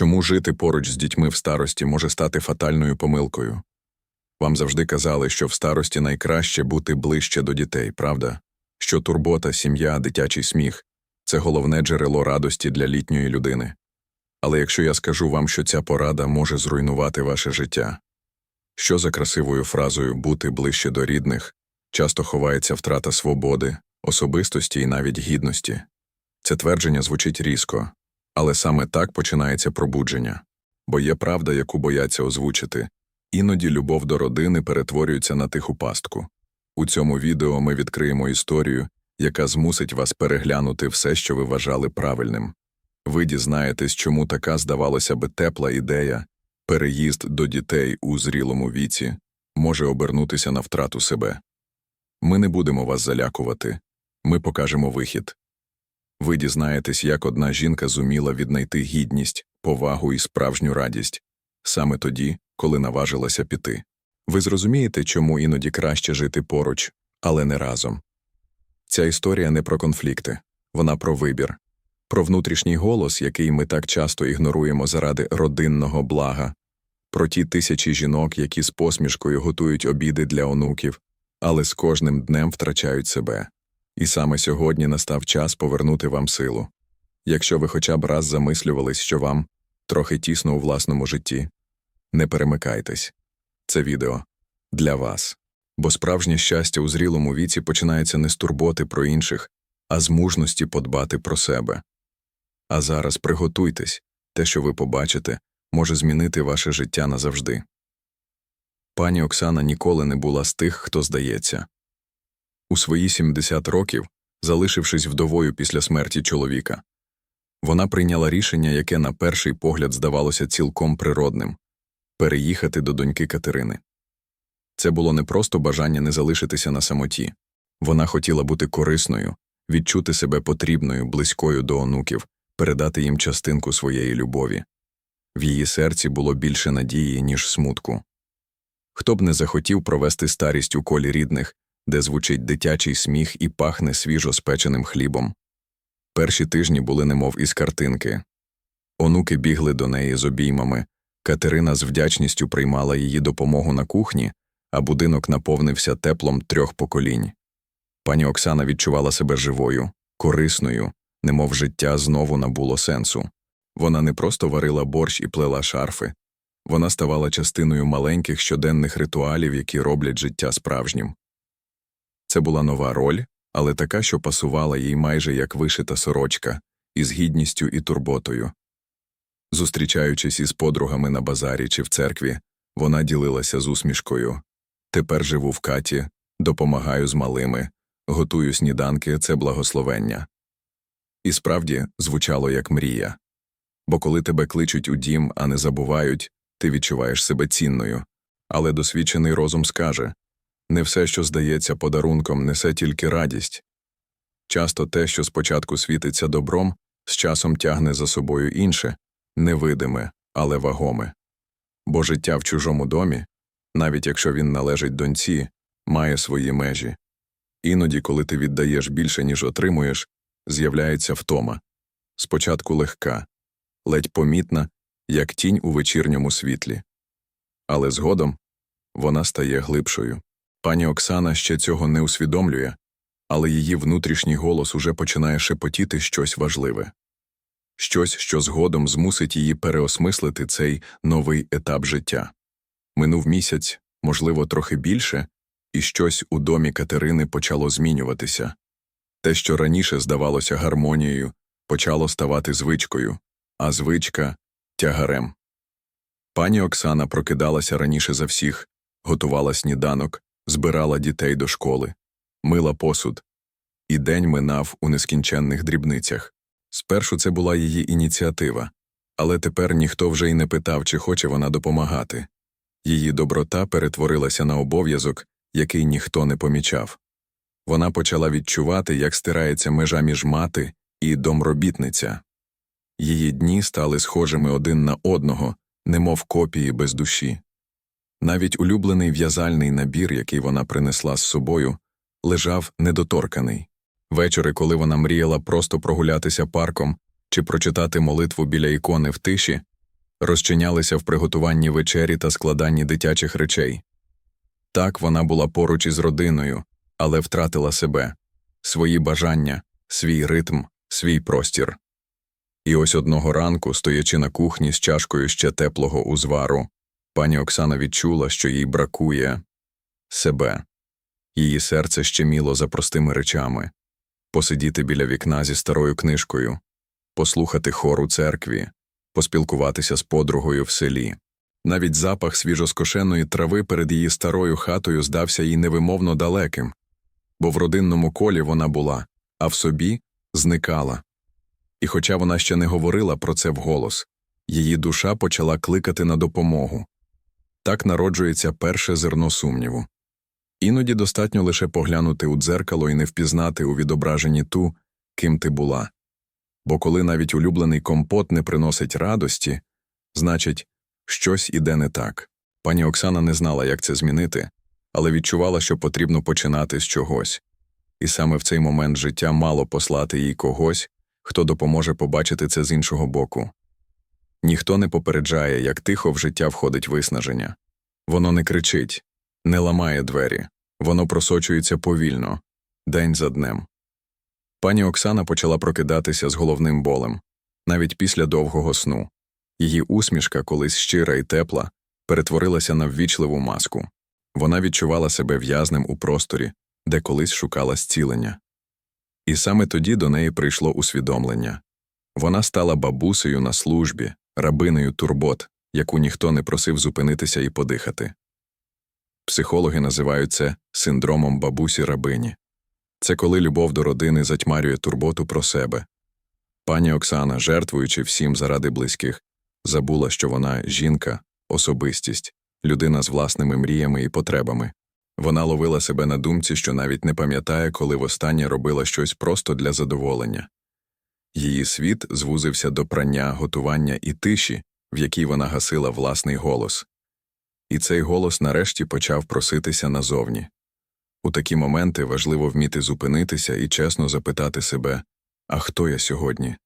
Чому жити поруч з дітьми в старості може стати фатальною помилкою? Вам завжди казали, що в старості найкраще бути ближче до дітей, правда? Що турбота, сім'я, дитячий сміх це головне джерело радості для літньої людини. Але якщо я скажу вам, що ця порада може зруйнувати ваше життя, що за красивою фразою бути ближче до рідних часто ховається втрата свободи, особистості і навіть гідності. Це твердження звучить різко, але саме так починається пробудження, бо є правда, яку бояться озвучити. Іноді любов до родини перетворюється на тиху пастку. У цьому відео ми відкриємо історію, яка змусить вас переглянути все, що ви вважали правильним. Ви дізнаєтесь, чому така, здавалося би, тепла ідея, переїзд до дітей у зрілому віці, може обернутися на втрату себе. Ми не будемо вас залякувати, ми покажемо вихід. Ви дізнаєтесь, як одна жінка зуміла віднайти гідність, повагу і справжню радість саме тоді, коли наважилася піти. Ви зрозумієте, чому іноді краще жити поруч, але не разом. Ця історія не про конфлікти, вона про вибір, про внутрішній голос, який ми так часто ігноруємо заради родинного блага, про ті тисячі жінок, які з посмішкою готують обіди для онуків, але з кожним днем втрачають себе. І саме сьогодні настав час повернути вам силу. Якщо ви хоча б раз замислювались, що вам трохи тісно у власному житті, не перемикайтесь. Це відео для вас. Бо справжнє щастя у зрілому віці починається не з турботи про інших, а з мужності подбати про себе. А зараз приготуйтесь те, що ви побачите, може змінити ваше життя назавжди. Пані Оксана ніколи не була з тих, хто здається. У свої 70 років, залишившись вдовою після смерті чоловіка, вона прийняла рішення, яке на перший погляд здавалося цілком природним переїхати до доньки Катерини. Це було не просто бажання не залишитися на самоті вона хотіла бути корисною, відчути себе потрібною, близькою до онуків, передати їм частинку своєї любові. В її серці було більше надії, ніж смутку. Хто б не захотів провести старість у колі рідних, де звучить дитячий сміх і пахне свіжо спеченим хлібом. Перші тижні були немов із картинки. Онуки бігли до неї з обіймами, Катерина з вдячністю приймала її допомогу на кухні, а будинок наповнився теплом трьох поколінь. Пані Оксана відчувала себе живою, корисною, немов життя знову набуло сенсу. Вона не просто варила борщ і плела шарфи, вона ставала частиною маленьких щоденних ритуалів, які роблять життя справжнім. Це була нова роль, але така, що пасувала їй майже як вишита сорочка, із гідністю і турботою. Зустрічаючись із подругами на базарі чи в церкві, вона ділилася з усмішкою Тепер живу в каті, допомагаю з малими, готую сніданки це благословення. І справді звучало як мрія. Бо коли тебе кличуть у дім, а не забувають, ти відчуваєш себе цінною. Але досвідчений розум скаже не все, що здається подарунком, несе тільки радість. Часто те, що спочатку світиться добром, з часом тягне за собою інше, невидиме, але вагоме. Бо життя в чужому домі, навіть якщо він належить доньці, має свої межі. Іноді, коли ти віддаєш більше, ніж отримуєш, з'являється втома. Спочатку легка, ледь помітна, як тінь у вечірньому світлі. Але згодом вона стає глибшою. Пані Оксана ще цього не усвідомлює, але її внутрішній голос уже починає шепотіти щось важливе щось, що згодом змусить її переосмислити цей новий етап життя. Минув місяць, можливо, трохи більше, і щось у домі Катерини почало змінюватися. Те, що раніше здавалося гармонією, почало ставати звичкою, а звичка тягарем. Пані Оксана прокидалася раніше за всіх, готувала сніданок, збирала дітей до школи, мила посуд, і день минав у нескінченних дрібницях. Спершу це була її ініціатива, але тепер ніхто вже й не питав, чи хоче вона допомагати. Її доброта перетворилася на обов'язок, який ніхто не помічав. Вона почала відчувати, як стирається межа між мати і домробітниця. Її дні стали схожими один на одного, немов копії без душі. Навіть улюблений в'язальний набір, який вона принесла з собою, лежав недоторканий. Вечори, коли вона мріяла просто прогулятися парком чи прочитати молитву біля ікони в тиші, розчинялися в приготуванні вечері та складанні дитячих речей. Так вона була поруч із родиною, але втратила себе, свої бажання, свій ритм, свій простір. І ось одного ранку, стоячи на кухні з чашкою ще теплого узвару, пані Оксана відчула, що їй бракує себе. Її серце щеміло за простими речами посидіти біля вікна зі старою книжкою, послухати хор у церкві, поспілкуватися з подругою в селі. Навіть запах свіжоскошеної трави перед її старою хатою здався їй невимовно далеким, бо в родинному колі вона була, а в собі зникала. І хоча вона ще не говорила про це вголос, її душа почала кликати на допомогу. Так народжується перше зерно сумніву. Іноді достатньо лише поглянути у дзеркало і не впізнати у відображенні ту, ким ти була. Бо коли навіть улюблений компот не приносить радості, значить, щось іде не так. Пані Оксана не знала, як це змінити, але відчувала, що потрібно починати з чогось. І саме в цей момент життя мало послати їй когось, хто допоможе побачити це з іншого боку. Ніхто не попереджає, як тихо в життя входить виснаження. Воно не кричить, не ламає двері, воно просочується повільно, день за днем. Пані Оксана почала прокидатися з головним болем, навіть після довгого сну. Її усмішка, колись щира і тепла, перетворилася на ввічливу маску. Вона відчувала себе в'язнем у просторі, де колись шукала зцілення. І саме тоді до неї прийшло усвідомлення вона стала бабусею на службі, рабинею турбот, яку ніхто не просив зупинитися і подихати. Психологи називають це синдромом бабусі рабині. Це коли любов до родини затьмарює турботу про себе. Пані Оксана, жертвуючи всім заради близьких, забула, що вона жінка, особистість, людина з власними мріями і потребами. Вона ловила себе на думці, що навіть не пам'ятає, коли востаннє робила щось просто для задоволення. Її світ звузився до прання, готування і тиші, в якій вона гасила власний голос. І цей голос нарешті почав проситися назовні. У такі моменти важливо вміти зупинитися і чесно запитати себе А хто я сьогодні?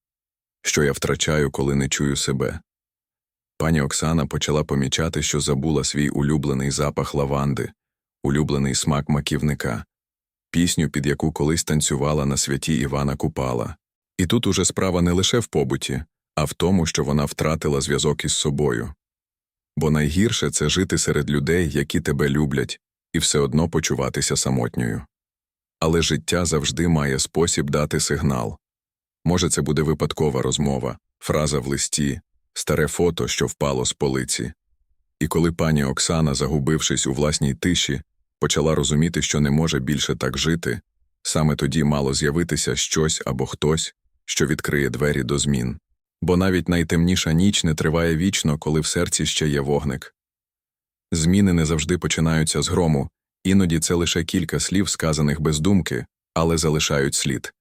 Що я втрачаю, коли не чую себе? Пані Оксана почала помічати, що забула свій улюблений запах лаванди, улюблений смак маківника, пісню, під яку колись танцювала на святі Івана Купала. І тут уже справа не лише в побуті, а в тому, що вона втратила зв'язок із собою. Бо найгірше це жити серед людей, які тебе люблять, і все одно почуватися самотньою. Але життя завжди має спосіб дати сигнал. Може, це буде випадкова розмова, фраза в листі, старе фото, що впало з полиці. І коли пані Оксана, загубившись у власній тиші, почала розуміти, що не може більше так жити, саме тоді мало з'явитися щось або хтось, що відкриє двері до змін. Бо навіть найтемніша ніч не триває вічно, коли в серці ще є вогник. Зміни не завжди починаються з грому, іноді це лише кілька слів, сказаних без думки, але залишають слід.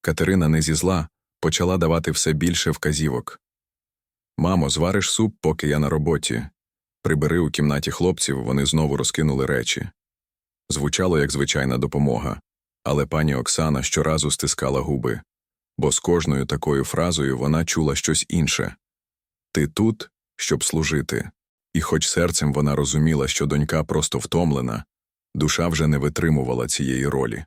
Катерина не зі зла почала давати все більше вказівок. Мамо, звариш суп, поки я на роботі. Прибери у кімнаті хлопців, вони знову розкинули речі. Звучало як звичайна допомога, але пані Оксана щоразу стискала губи, бо з кожною такою фразою вона чула щось інше Ти тут, щоб служити. І хоч серцем вона розуміла, що донька просто втомлена, душа вже не витримувала цієї ролі.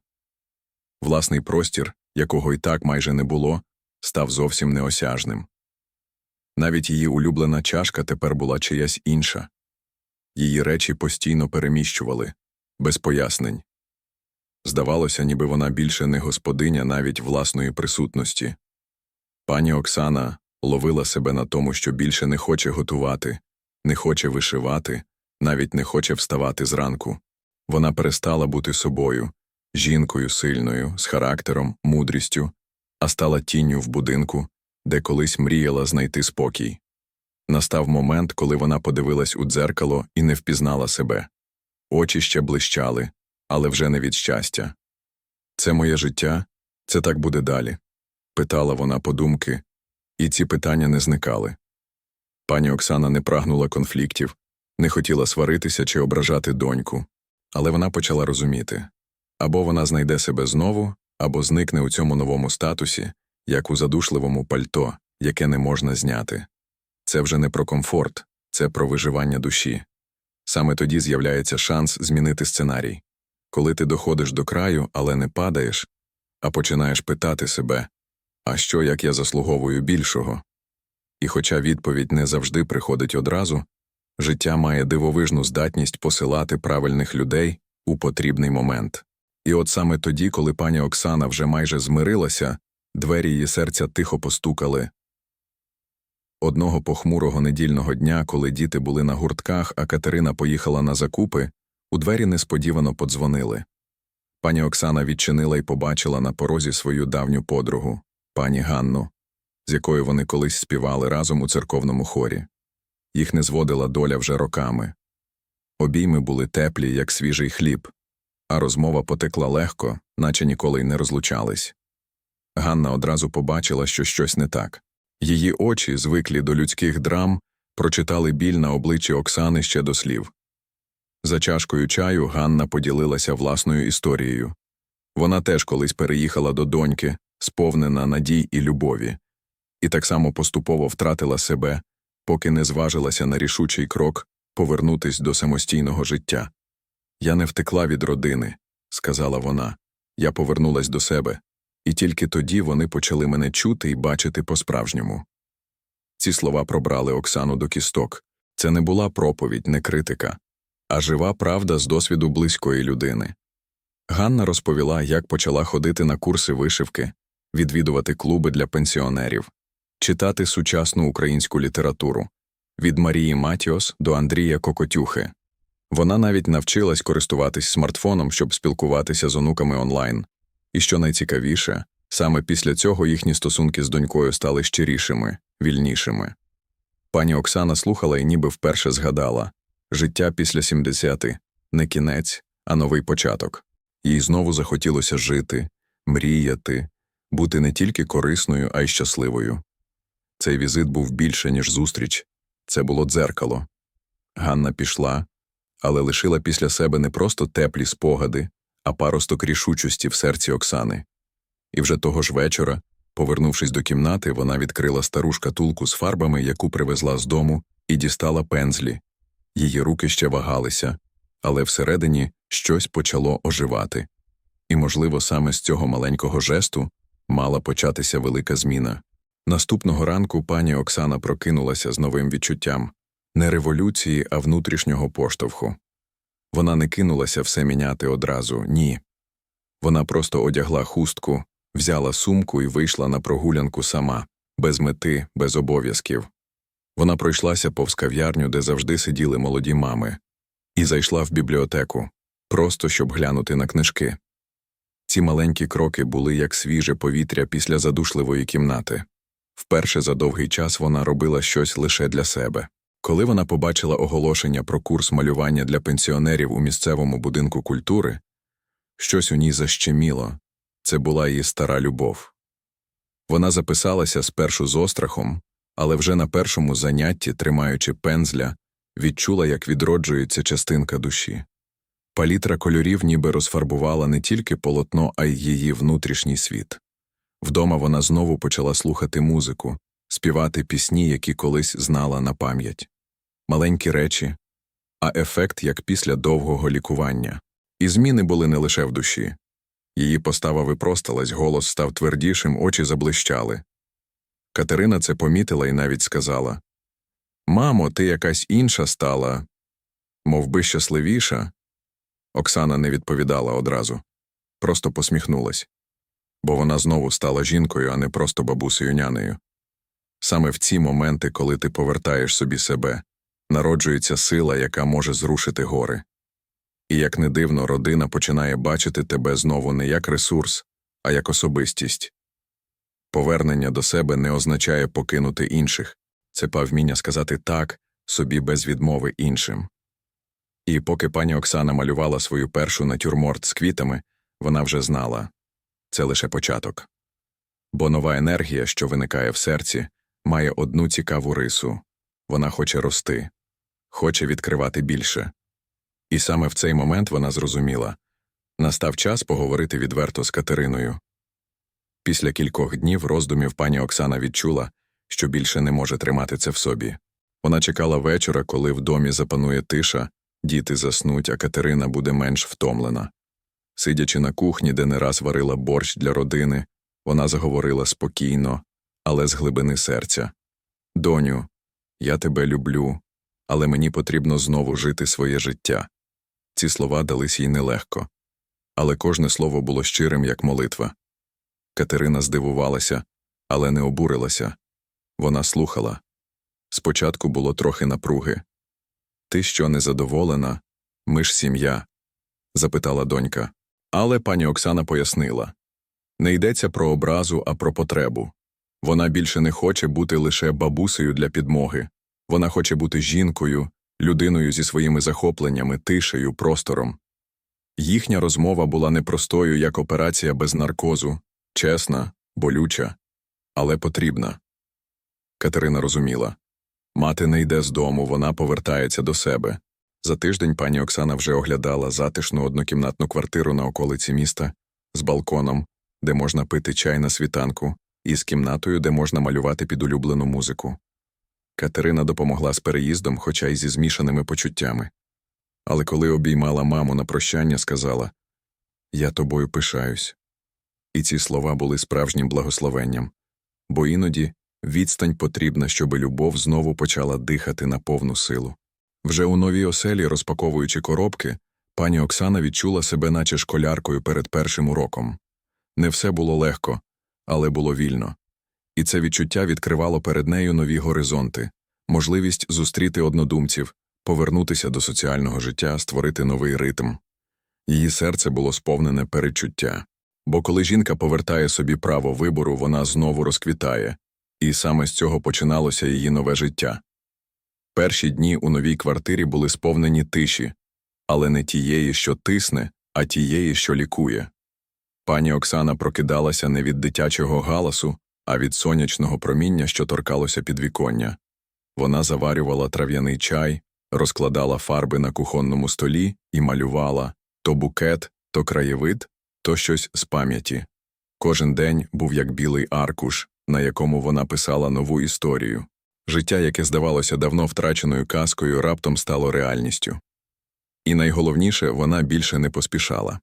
Власний простір, якого й так майже не було, став зовсім неосяжним. Навіть її улюблена чашка тепер була чиясь інша. Її речі постійно переміщували, без пояснень. Здавалося, ніби вона більше не господиня навіть власної присутності. Пані Оксана ловила себе на тому, що більше не хоче готувати, не хоче вишивати, навіть не хоче вставати зранку. Вона перестала бути собою, жінкою сильною, з характером, мудрістю, а стала тінню в будинку, де колись мріяла знайти спокій. Настав момент, коли вона подивилась у дзеркало і не впізнала себе. Очі ще блищали, але вже не від щастя. Це моє життя, це так буде далі. питала вона подумки, і ці питання не зникали. Пані Оксана не прагнула конфліктів, не хотіла сваритися чи ображати доньку, але вона почала розуміти або вона знайде себе знову, або зникне у цьому новому статусі, як у задушливому пальто, яке не можна зняти. Це вже не про комфорт, це про виживання душі. Саме тоді з'являється шанс змінити сценарій. Коли ти доходиш до краю, але не падаєш, а починаєш питати себе а що, як я заслуговую більшого? І хоча відповідь не завжди приходить одразу, життя має дивовижну здатність посилати правильних людей у потрібний момент. І от саме тоді, коли пані Оксана вже майже змирилася, двері її серця тихо постукали. Одного похмурого недільного дня, коли діти були на гуртках, а Катерина поїхала на закупи, у двері несподівано подзвонили. Пані Оксана відчинила і побачила на порозі свою давню подругу, пані Ганну, з якою вони колись співали разом у церковному хорі. Їх не зводила доля вже роками. Обійми були теплі, як свіжий хліб, а розмова потекла легко, наче ніколи й не розлучались. Ганна одразу побачила, що щось не так. Її очі, звиклі до людських драм, прочитали біль на обличчі Оксани ще до слів. За чашкою чаю Ганна поділилася власною історією. Вона теж колись переїхала до доньки, сповнена надій і любові, і так само поступово втратила себе, поки не зважилася на рішучий крок повернутись до самостійного життя. Я не втекла від родини, сказала вона. Я повернулась до себе, і тільки тоді вони почали мене чути і бачити по-справжньому. Ці слова пробрали Оксану до кісток. Це не була проповідь, не критика, а жива правда з досвіду близької людини. Ганна розповіла, як почала ходити на курси вишивки, відвідувати клуби для пенсіонерів, читати сучасну українську літературу від Марії Матіос до Андрія Кокотюхи. Вона навіть навчилась користуватись смартфоном, щоб спілкуватися з онуками онлайн. І що найцікавіше, саме після цього їхні стосунки з донькою стали щирішими, вільнішими. Пані Оксана слухала і ніби вперше згадала життя після 70 не кінець, а новий початок. Їй знову захотілося жити, мріяти, бути не тільки корисною, а й щасливою. Цей візит був більше, ніж зустріч це було дзеркало. Ганна пішла, але лишила після себе не просто теплі спогади, а паросток рішучості в серці Оксани. І вже того ж вечора, повернувшись до кімнати, вона відкрила стару шкатулку з фарбами, яку привезла з дому, і дістала пензлі. Її руки ще вагалися, але всередині щось почало оживати. І, можливо, саме з цього маленького жесту мала початися велика зміна. Наступного ранку пані Оксана прокинулася з новим відчуттям не революції, а внутрішнього поштовху. Вона не кинулася все міняти одразу, ні. Вона просто одягла хустку, взяла сумку і вийшла на прогулянку сама, без мети, без обов'язків. Вона пройшлася повз кав'ярню, де завжди сиділи молоді мами, і зайшла в бібліотеку, просто щоб глянути на книжки. Ці маленькі кроки були як свіже повітря після задушливої кімнати. Вперше за довгий час вона робила щось лише для себе. Коли вона побачила оголошення про курс малювання для пенсіонерів у місцевому будинку культури, щось у ній защеміло це була її стара любов. Вона записалася спершу з острахом, але вже на першому занятті, тримаючи пензля, відчула, як відроджується частинка душі. Палітра кольорів ніби розфарбувала не тільки полотно, а й її внутрішній світ. Вдома вона знову почала слухати музику, співати пісні, які колись знала на пам'ять. Маленькі речі, а ефект як після довгого лікування. І зміни були не лише в душі. Її постава випросталась, голос став твердішим, очі заблищали. Катерина це помітила і навіть сказала Мамо, ти якась інша стала, мов би щасливіша. Оксана не відповідала одразу, просто посміхнулась бо вона знову стала жінкою, а не просто бабусею нянею. Саме в ці моменти, коли ти повертаєш собі себе, народжується сила, яка може зрушити гори. І як не дивно, родина починає бачити тебе знову не як ресурс, а як особистість. Повернення до себе не означає покинути інших, це павміння сказати так собі без відмови іншим. І поки пані Оксана малювала свою першу натюрморт з квітами, вона вже знала це лише початок. Бо нова енергія, що виникає в серці, має одну цікаву рису вона хоче рости, хоче відкривати більше. І саме в цей момент вона зрозуміла настав час поговорити відверто з Катериною. Після кількох днів роздумів пані Оксана відчула, що більше не може тримати це в собі. Вона чекала вечора, коли в домі запанує тиша, діти заснуть, а Катерина буде менш втомлена. Сидячи на кухні, де не раз варила борщ для родини, вона заговорила спокійно, але з глибини серця. Доню, я тебе люблю, але мені потрібно знову жити своє життя. Ці слова дались їй нелегко, але кожне слово було щирим, як молитва. Катерина здивувалася, але не обурилася. Вона слухала. Спочатку було трохи напруги. Ти що незадоволена? Ми ж сім'я? запитала донька. Але пані Оксана пояснила не йдеться про образу, а про потребу. Вона більше не хоче бути лише бабусею для підмоги. Вона хоче бути жінкою, людиною зі своїми захопленнями, тишею, простором. Їхня розмова була непростою, як операція без наркозу, чесна, болюча, але потрібна. Катерина розуміла мати не йде з дому, вона повертається до себе. За тиждень пані Оксана вже оглядала затишну однокімнатну квартиру на околиці міста з балконом, де можна пити чай на світанку, і з кімнатою, де можна малювати під улюблену музику. Катерина допомогла з переїздом, хоча й зі змішаними почуттями. Але коли обіймала маму на прощання, сказала Я тобою пишаюсь. І ці слова були справжнім благословенням, бо іноді відстань потрібна, щоби любов знову почала дихати на повну силу. Вже у новій оселі, розпаковуючи коробки, пані Оксана відчула себе, наче школяркою перед першим уроком. Не все було легко, але було вільно. І це відчуття відкривало перед нею нові горизонти, можливість зустріти однодумців, повернутися до соціального життя, створити новий ритм. Її серце було сповнене передчуття. Бо коли жінка повертає собі право вибору, вона знову розквітає, і саме з цього починалося її нове життя. Перші дні у новій квартирі були сповнені тиші, але не тієї, що тисне, а тієї, що лікує. Пані Оксана прокидалася не від дитячого галасу, а від сонячного проміння, що торкалося підвіконня. Вона заварювала трав'яний чай, розкладала фарби на кухонному столі і малювала то букет, то краєвид, то щось з пам'яті. Кожен день був як білий аркуш, на якому вона писала нову історію. Життя, яке здавалося давно втраченою казкою, раптом стало реальністю. І найголовніше, вона більше не поспішала.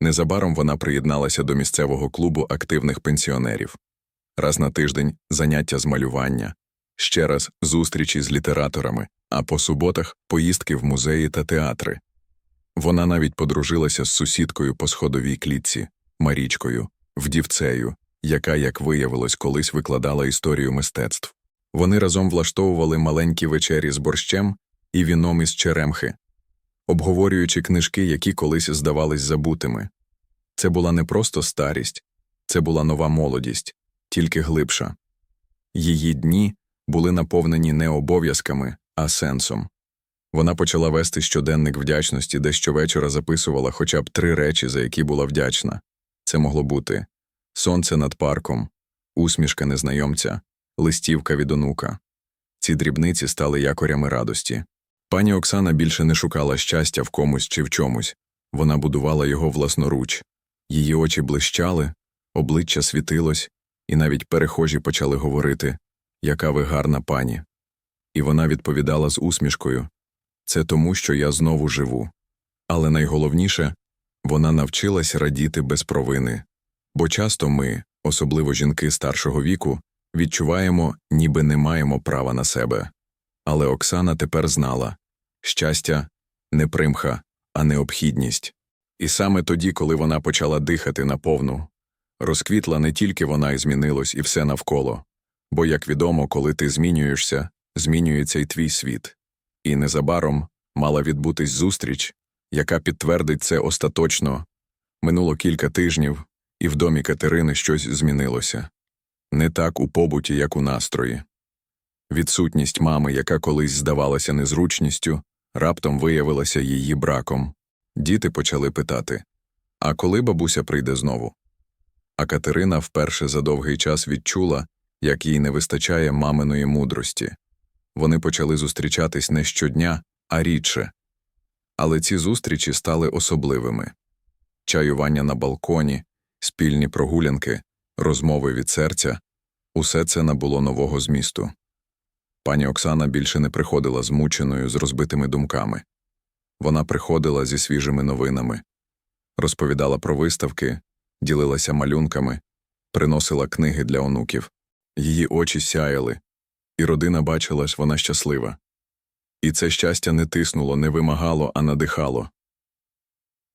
Незабаром вона приєдналася до місцевого клубу активних пенсіонерів. Раз на тиждень заняття з малювання, ще раз зустрічі з літераторами, а по суботах поїздки в музеї та театри. Вона навіть подружилася з сусідкою по сходовій клітці, Марічкою, вдівцею, яка, як виявилось, колись викладала історію мистецтв. Вони разом влаштовували маленькі вечері з борщем і віном із черемхи, обговорюючи книжки, які колись здавались забутими. Це була не просто старість, це була нова молодість, тільки глибша. Її дні були наповнені не обов'язками, а сенсом. Вона почала вести щоденник вдячності, де щовечора записувала хоча б три речі, за які була вдячна. Це могло бути сонце над парком, усмішка незнайомця, листівка від онука. Ці дрібниці стали якорями радості. Пані Оксана більше не шукала щастя в комусь чи в чомусь, вона будувала його власноруч. Її очі блищали, обличчя світилось, і навіть перехожі почали говорити Яка ви гарна пані. І вона відповідала з усмішкою це тому, що я знову живу. Але найголовніше вона навчилась радіти без провини, бо часто ми, особливо жінки старшого віку, відчуваємо, ніби не маємо права на себе. Але Оксана тепер знала щастя не примха, а необхідність. І саме тоді, коли вона почала дихати наповну, розквітла не тільки вона і змінилось, і все навколо. Бо, як відомо, коли ти змінюєшся, змінюється й твій світ. І незабаром мала відбутись зустріч, яка підтвердить це остаточно. Минуло кілька тижнів, і в домі Катерини щось змінилося не так у побуті, як у настрої. Відсутність мами, яка колись здавалася незручністю, раптом виявилася її браком. Діти почали питати А коли бабуся прийде знову? А Катерина вперше за довгий час відчула, як їй не вистачає маминої мудрості. Вони почали зустрічатись не щодня, а рідше. Але ці зустрічі стали особливими чаювання на балконі, спільні прогулянки, розмови від серця. Усе це набуло нового змісту. Пані Оксана більше не приходила змученою з розбитими думками. Вона приходила зі свіжими новинами, розповідала про виставки, ділилася малюнками, приносила книги для онуків. Її очі сяяли, і родина бачила, вона щаслива. І це щастя не тиснуло, не вимагало, а надихало.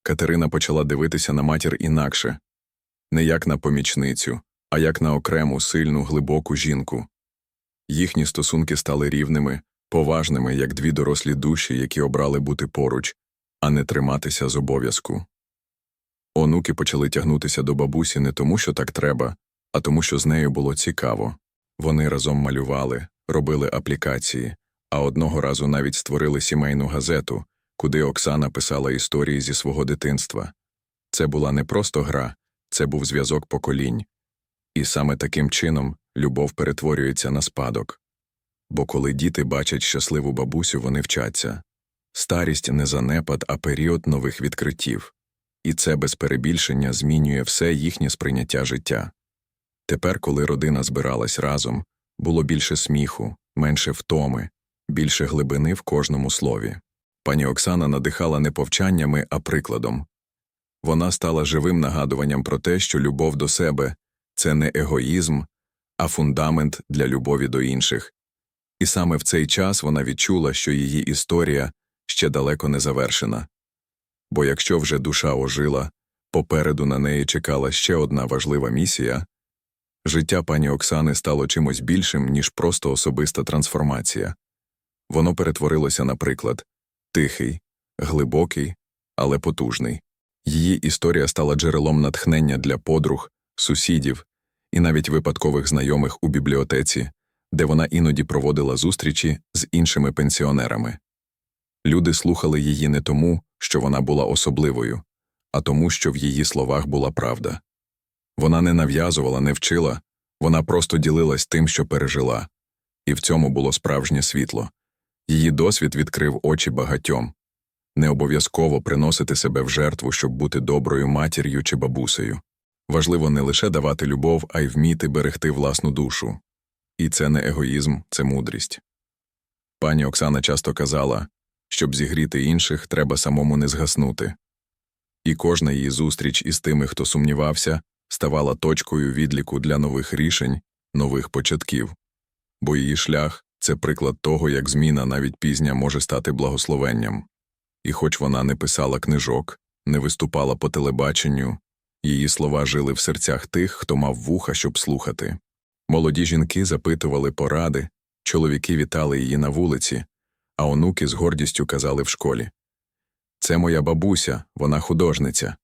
Катерина почала дивитися на матір інакше не як на помічницю, а як на окрему, сильну, глибоку жінку. Їхні стосунки стали рівними, поважними, як дві дорослі душі, які обрали бути поруч, а не триматися з обов'язку. Онуки почали тягнутися до бабусі не тому, що так треба, а тому, що з нею було цікаво. Вони разом малювали, робили аплікації, а одного разу навіть створили сімейну газету, куди Оксана писала історії зі свого дитинства. Це була не просто гра, це був зв'язок поколінь. І саме таким чином любов перетворюється на спадок. Бо коли діти бачать щасливу бабусю, вони вчаться. Старість не занепад, а період нових відкриттів. І це без перебільшення змінює все їхнє сприйняття життя. Тепер, коли родина збиралась разом, було більше сміху, менше втоми, більше глибини в кожному слові. Пані Оксана надихала не повчаннями, а прикладом. Вона стала живим нагадуванням про те, що любов до себе це не егоїзм, а фундамент для любові до інших. І саме в цей час вона відчула, що її історія ще далеко не завершена. Бо якщо вже душа ожила, попереду на неї чекала ще одна важлива місія життя пані Оксани стало чимось більшим, ніж просто особиста трансформація. Воно перетворилося на приклад тихий, глибокий, але потужний. Її історія стала джерелом натхнення для подруг, сусідів і навіть випадкових знайомих у бібліотеці, де вона іноді проводила зустрічі з іншими пенсіонерами. Люди слухали її не тому, що вона була особливою, а тому, що в її словах була правда. Вона не нав'язувала, не вчила, вона просто ділилась тим, що пережила, і в цьому було справжнє світло. Її досвід відкрив очі багатьом не обов'язково приносити себе в жертву, щоб бути доброю матір'ю чи бабусею. Важливо не лише давати любов, а й вміти берегти власну душу. І це не егоїзм, це мудрість. Пані Оксана часто казала, щоб зігріти інших, треба самому не згаснути. І кожна її зустріч із тими, хто сумнівався, ставала точкою відліку для нових рішень, нових початків. Бо її шлях це приклад того, як зміна навіть пізня може стати благословенням. І хоч вона не писала книжок, не виступала по телебаченню, її слова жили в серцях тих, хто мав вуха, щоб слухати. Молоді жінки запитували поради, чоловіки вітали її на вулиці, а онуки з гордістю казали в школі Це моя бабуся, вона художниця.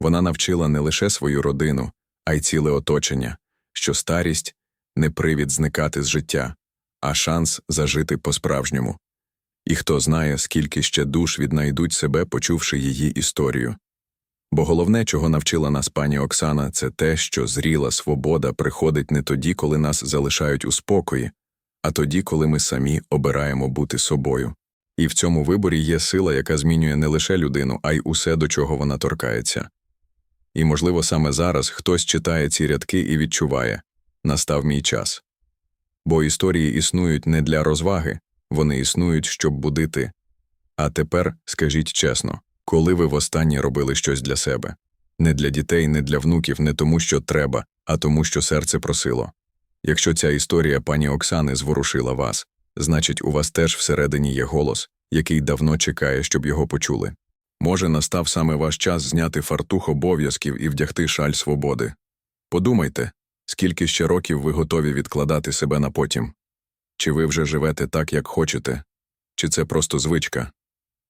Вона навчила не лише свою родину, а й ціле оточення, що старість не привід зникати з життя, а шанс зажити по-справжньому. І хто знає, скільки ще душ віднайдуть себе, почувши її історію. Бо головне, чого навчила нас пані Оксана, це те, що зріла свобода приходить не тоді, коли нас залишають у спокої, а тоді, коли ми самі обираємо бути собою. І в цьому виборі є сила, яка змінює не лише людину, а й усе, до чого вона торкається. І, можливо, саме зараз хтось читає ці рядки і відчуває настав мій час. Бо історії існують не для розваги, вони існують, щоб будити. А тепер скажіть чесно, коли ви востаннє робили щось для себе? Не для дітей, не для внуків, не тому, що треба, а тому, що серце просило. Якщо ця історія пані Оксани зворушила вас, значить, у вас теж всередині є голос, який давно чекає, щоб його почули. Може, настав саме ваш час зняти фартух обов'язків і вдягти шаль свободи. Подумайте, скільки ще років ви готові відкладати себе на потім. Чи ви вже живете так, як хочете, чи це просто звичка?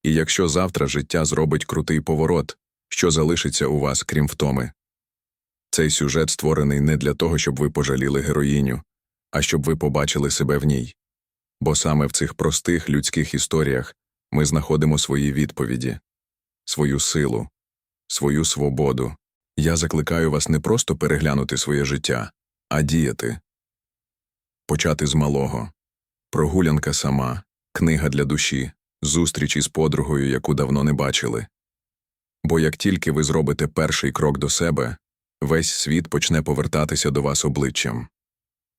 І якщо завтра життя зробить крутий поворот, що залишиться у вас, крім втоми? Цей сюжет створений не для того, щоб ви пожаліли героїню, а щоб ви побачили себе в ній. Бо саме в цих простих людських історіях ми знаходимо свої відповіді, свою силу, свою свободу. Я закликаю вас не просто переглянути своє життя, а діяти, почати з малого. Прогулянка сама, книга для душі, зустріч із подругою, яку давно не бачили. Бо як тільки ви зробите перший крок до себе, весь світ почне повертатися до вас обличчям.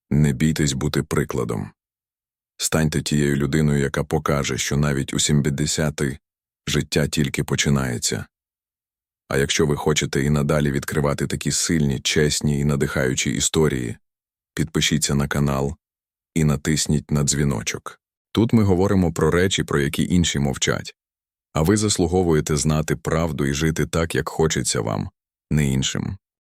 Не бійтесь бути прикладом. Станьте тією людиною, яка покаже, що навіть у 70 життя тільки починається. А якщо ви хочете і надалі відкривати такі сильні, чесні і надихаючі історії, підпишіться на канал і натисніть на дзвіночок. Тут ми говоримо про речі, про які інші мовчать. А ви заслуговуєте знати правду і жити так, як хочеться вам, не іншим.